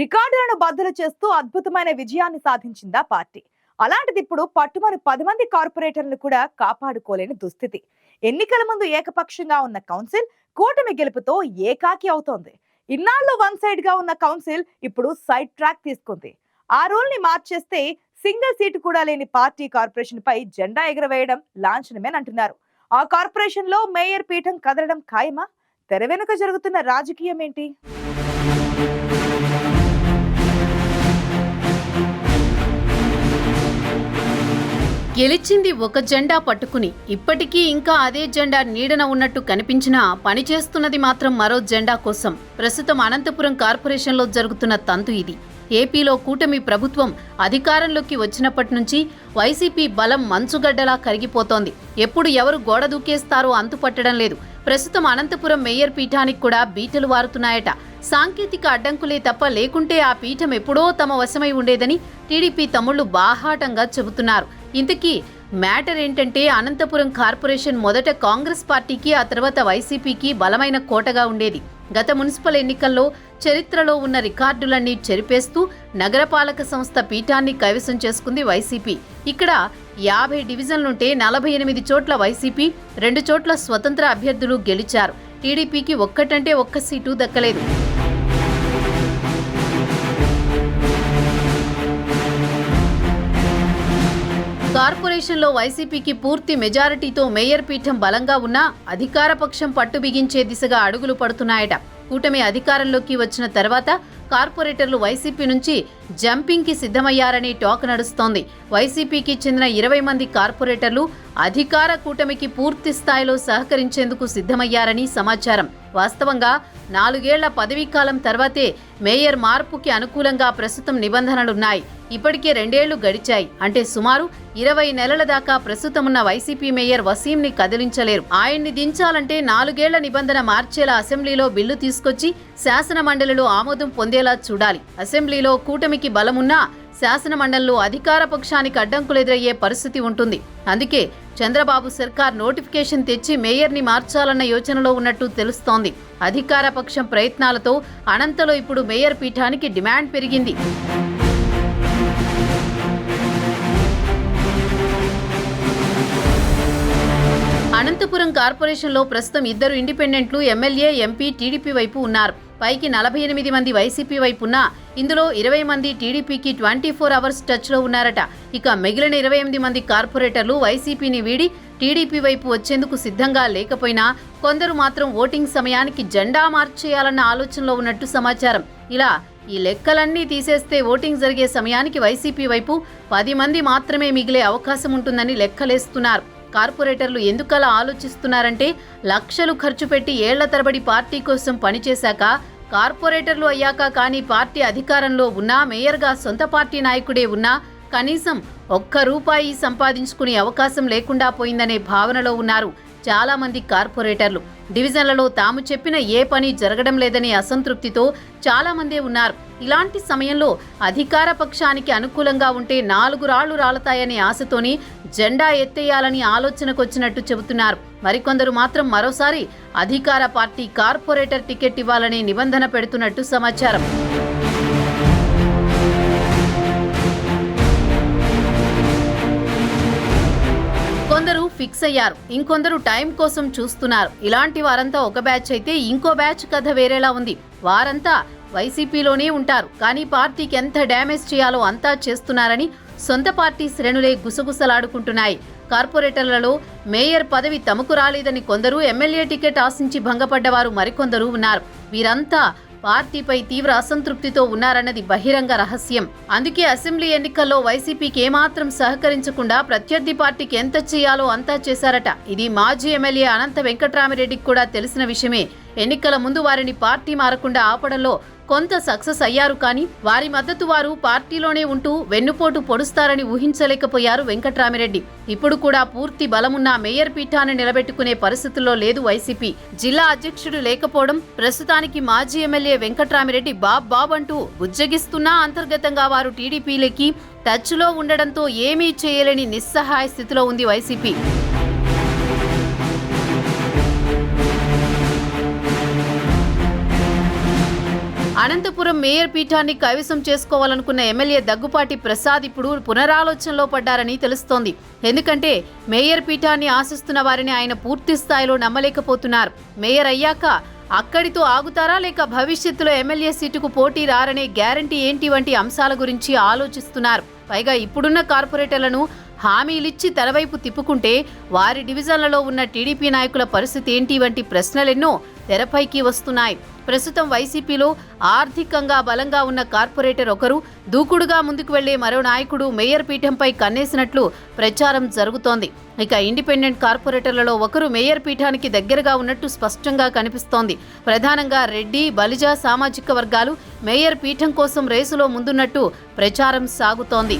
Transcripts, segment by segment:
రికార్డులను బద్దలు చేస్తూ అద్భుతమైన విజయాన్ని సాధించిందా పార్టీ? అలాంటిది ఇప్పుడు పట్టుమని పది మంది కార్పొరేటర్లు కూడా కాపాడుకోలేని దుస్థితి. ఎన్నికల ముందు ఏకపక్షంగా ఉన్న కౌన్సిల్ కూటమి గెలుపుతో ఏకాకి అవుతోంది. ఇన్నాళ్ళు వన్ సైడ్గా ఉన్న కౌన్సిల్ ఇప్పుడు సైడ్ ట్రాక్ తీసుకుంది. ఆ రూల్ని మార్చేస్తే సింగిల్ సీటు కూడా లేని పార్టీ కార్పొరేషన్ పై జెండా ఎగరవేయడం లాంఛనమేనంటున్నారు. ఆ కార్పొరేషన్లో మేయర్ పీఠం కదలడం ఖాయమా? తెర వెనుక జరుగుతున్న రాజకీయం ఏంటి గెలిచింది ఒక జెండా పట్టుకుని ఇప్పటికీ ఇంకా అదే జెండా నీడన ఉన్నట్టు కనిపించినా పనిచేస్తున్నది మాత్రం మరో జెండా కోసం. ప్రస్తుతం అనంతపురం కార్పొరేషన్లో జరుగుతున్న తంతు ఇది. ఏపీలో కూటమి ప్రభుత్వం అధికారంలోకి వచ్చినప్పటి నుంచి వైసీపీ బలం మంచుగడ్డలా కరిగిపోతోంది. ఎప్పుడు ఎవరు గోడ దూకేస్తారో అంతుపట్టడం లేదు. ప్రస్తుతం అనంతపురం మేయర్ పీఠానికి కూడా బీటలు వారుతున్నాయట. సాంకేతిక అడ్డంకులే తప్ప లేకుంటే ఆ పీఠం ఎప్పుడో తమ వశమై ఉండేదని టీడీపీ తమ్ముళ్ళు బాహాటంగా చెబుతున్నారు. ఇంతకీ మ్యాటర్ ఏంటంటే అనంతపురం కార్పొరేషన్ మొదట కాంగ్రెస్ పార్టీకి ఆ తర్వాత వైసీపీకి బలమైన కోటగా ఉండేది. గత మున్సిపల్ ఎన్నికల్లో చరిత్రలో ఉన్న రికార్డులన్నీ చెరిపేస్తూ నగరపాలక సంస్థ పీఠాన్ని కైవసం చేసుకుంది వైసీపీ. ఇక్కడ యాభై డివిజన్లుంటే నలభై ఎనిమిది చోట్ల వైసీపీ రెండు చోట్ల స్వతంత్ర అభ్యర్థులు గెలిచారు. టీడీపీకి ఒక్కటంటే ఒక్క సీటు దక్కలేదు. కార్పొరేషన్లో వైసీపీకి పూర్తి మెజారిటీతో మేయర్ పీఠం బలంగా ఉన్నా అధికార పక్షం పట్టు బిగించే దిశగా అడుగులు పడుతున్నాయట. కూటమి అధికారంలోకి వచ్చిన తర్వాత కార్పొరేటర్లు వైసీపీ నుంచి జంపింగ్కి సిద్ధమయ్యారని టాక్ నడుస్తోంది. వైసీపీకి చెందిన ఇరవై మంది కార్పొరేటర్లు అధికార కూటమికి పూర్తి స్థాయిలో సహకరించేందుకు సిద్ధమయ్యారని సమాచారం. వాస్తవంగా నాలుగేళ్ళ పదవీకాలం తర్వాతే మేయర్ మార్పుకి అనుకూలంగా ప్రస్తుతం నిబంధనలున్నాయి. ఇప్పటికే రెండేళ్ళు గడిచాయి. అంటే సుమారు ఇరవై నెలల దాకా ప్రస్తుతం ఉన్న వైసీపీ మేయర్ వసీంని కదిలించలేరు. ఆయన్ని దించాలంటే నాలుగేళ్ళ నిబంధన మార్చేలా అసెంబ్లీలో బిల్లు తీసుకొచ్చి శాసన మండలిలో ఆమోదం పొందేలా చూడాలి. అసెంబ్లీలో కూటమికి బలమున్నా శాసనమండలిలో అధికార పక్షానికి అడ్డంకులు ఎదురయ్యే పరిస్థితి ఉంటుంది. అందుకే చంద్రబాబు సర్కార్ నోటిఫికేషన్ తెచ్చి మేయర్ని మార్చాలన్న యోచనలో ఉన్నట్టు తెలుస్తోంది. అధికార పక్షం ప్రయత్నాలతో అనంతలో ఇప్పుడు మేయర్ పీఠానికి డిమాండ్ పెరిగింది. అనంతపురం కార్పొరేషన్లో ప్రస్తుతం ఇద్దరు ఇండిపెండెంట్లు ఎమ్మెల్యే ఎంపీ టీడీపీ వైపు ఉన్నారు. పైకి నలభై ఎనిమిది మంది వైసీపీ వైపున్నా ఇందులో ఇరవై మంది టీడీపీకి ట్వంటీ ఫోర్ అవర్స్ టచ్లో ఉన్నారట. ఇక మిగిలిన ఇరవై ఎనిమిది మంది కార్పొరేటర్లు వైసీపీని వీడి టీడీపీ వైపు వచ్చేందుకు సిద్ధంగా లేకపోయినా కొందరు మాత్రం ఓటింగ్ సమయానికి జెండా మార్చేయాలన్న ఆలోచనలో ఉన్నట్టు సమాచారం. ఇలా ఈ లెక్కలన్నీ తీసేస్తే ఓటింగ్ జరిగే సమయానికి వైసీపీ వైపు పది మంది మాత్రమే మిగిలే అవకాశం ఉంటుందని లెక్కలేస్తున్నారు. కార్పొరేటర్లు ఎందుకలా ఆలోచిస్తున్నారంటే లక్షలు ఖర్చు పెట్టి ఏళ్ళ తరబడి పార్టీ కోసం పనిచేశాక కార్పొరేటర్లు అయ్యాక కానీ పార్టీ అధికారంలో ఉన్నా మేయర్గా సొంత పార్టీ నాయకుడే ఉన్నా కనీసం ఒక్క రూపాయి సంపాదించుకునే అవకాశం లేకుండా పోయిందనే భావనలో ఉన్నారు చాలా మంది కార్పొరేటర్లు. డివిజన్లలో తాము చెప్పిన ఏ పని జరగడం లేదనే అసంతృప్తితో చాలా మందే ఉన్నారు. ఇలాంటి సమయంలో అధికార పక్షానికి అనుకూలంగా ఉంటే నాలుగు రాళ్ళు రాలతాయనే ఆశతోని జెండా ఎత్తేయాలని ఆలోచనకొచ్చినట్టు చెబుతున్నారు. మరికొందరు మాత్రం మరోసారి అధికార పార్టీ కార్పొరేటర్ టికెట్ ఇవ్వాలని నిబంధన పెడుతున్నట్టు సమాచారం. కొందరు ఫిక్స్ అయ్యారు. ఇంకొందరు టైం కోసం చూస్తున్నారు. ఇలాంటి వారంతా ఒక బ్యాచ్ అయితే ఇంకో బ్యాచ్ కథ వేరేలా ఉంది. వారంతా వైసీపీలోనే ఉంటారు. కానీ పార్టీకి ఎంత డ్యామేజ్ చేయాలో అంతా చేస్తున్నారని సొంత పార్టీ శ్రేణులే గుసగుసలాడుకుంటున్నాయి. కార్పొరేటర్లలో మేయర్ పదవి తమకు రాలేదని కొందరు ఎమ్మెల్యే టికెట్ ఆశించి భంగపడ్డవారు మరికొందరు ఉన్నారు. వీరంతా పార్టీపై తీవ్ర అసంతృప్తితో ఉన్నారన్నది బహిరంగ రహస్యం. అందుకే అసెంబ్లీ ఎన్నికల్లో వైసీపీకి ఏమాత్రం సహకరించకుండా ప్రత్యర్థి పార్టీకి ఎంత చేయాలో అంతా చేశారట. ఇది మాజీ ఎమ్మెల్యే అనంత వెంకట్రామిరెడ్డికి కూడా తెలిసిన విషయమే. ఎన్నికల ముందు వారిని పార్టీ మారకుండా ఆపడంలో కొంత సక్సెస్ అయ్యారు కానీ వారి మద్దతు వారు పార్టీలోనే ఉంటూ వెన్నుపోటు పొడుస్తారని ఊహించలేకపోయారు వెంకట్రామిరెడ్డి. ఇప్పుడు కూడా పూర్తి బలమున్న మేయర్ పీఠాన్ని నిలబెట్టుకునే పరిస్థితుల్లో లేదు వైసీపీ. జిల్లా అధ్యక్షుడు లేకపోవడం ప్రస్తుతానికి మాజీ ఎమ్మెల్యే వెంకట్రామిరెడ్డి బాబ్ బాబ్ అంటూ బుజ్జగిస్తున్నా అంతర్గతంగా వారు టీడీపీలకి టచ్లో ఉండడంతో ఏమీ చేయలేని నిస్సహాయ స్థితిలో ఉంది వైసీపీ. అనంతపురం మేయర్ పీఠాన్ని కైవసం చేసుకోవాలనుకున్న ఎమ్మెల్యే దగ్గుపాటి ప్రసాద్ ఇప్పుడు పునరాలోచనలో పడ్డారని తెలుస్తోంది. ఎందుకంటే మేయర్ పీఠాన్ని ఆశిస్తున్న వారిని ఆయన పూర్తి స్థాయిలో నమ్మలేకపోతున్నారు. మేయర్ అయ్యాక అక్కడితో ఆగుతారా లేక భవిష్యత్తులో ఎమ్మెల్యే సీటుకు పోటీ రారనే గ్యారంటీ ఏంటి వంటి అంశాల గురించి ఆలోచిస్తున్నారు. పైగా ఇప్పుడున్న కార్పొరేటర్లను హామీలిచ్చి తెరవైపు తిప్పుకుంటే వారి డివిజన్లలో ఉన్న టీడీపీ నాయకుల పరిస్థితి ఏంటి వంటి ప్రశ్నలెన్నో తెరపైకి వస్తున్నాయి. ప్రస్తుతం వైసీపీలో ఆర్థికంగా బలంగా ఉన్న కార్పొరేటర్ ఒకరు దూకుడుగా ముందుకు వెళ్ళే మరో నాయకుడు మేయర్ పీఠంపై కన్నేసినట్లు ప్రచారం జరుగుతోంది. ఇక ఇండిపెండెంట్ కార్పొరేటర్లలో ఒకరు మేయర్ పీఠానికి దగ్గరగా ఉన్నట్టు స్పష్టంగా కనిపిస్తోంది. ప్రధానంగా రెడ్డి బలిజ సామాజిక వర్గాలు మేయర్ పీఠం కోసం రేసులో ముందున్నట్టు ప్రచారం సాగుతోంది.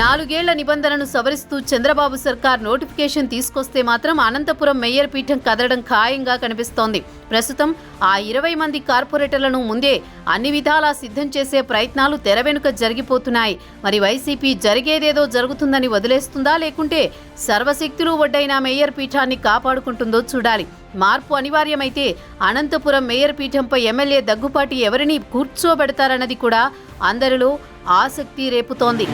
నాలుగేళ్ళ నిబంధనను సవరిస్తూ చంద్రబాబు సర్కార్ నోటిఫికేషన్ తీసుకొస్తే మాత్రం అనంతపురం మేయర్ పీఠం కదలడం ఖాయంగా కనిపిస్తోంది. ప్రస్తుతం ఆ ఇరవై మంది కార్పొరేటర్లను ముందే అన్ని విధాలా సిద్ధం చేసే ప్రయత్నాలు తెర వెనుక జరిగిపోతున్నాయి. మరి వైసీపీ జరిగేదేదో జరుగుతుందని వదిలేస్తుందా? లేకుంటే సర్వశక్తులు ఒడ్డైన మేయర్ పీఠాన్ని కాపాడుకుంటుందో చూడాలి. మార్పు అనివార్యమైతే అనంతపురం మేయర్ పీఠంపై ఎమ్మెల్యే దగ్గుపాటి ఎవరిని కూర్చోబెడతారన్నది కూడా అందరిలో ఆసక్తి రేపుతోంది.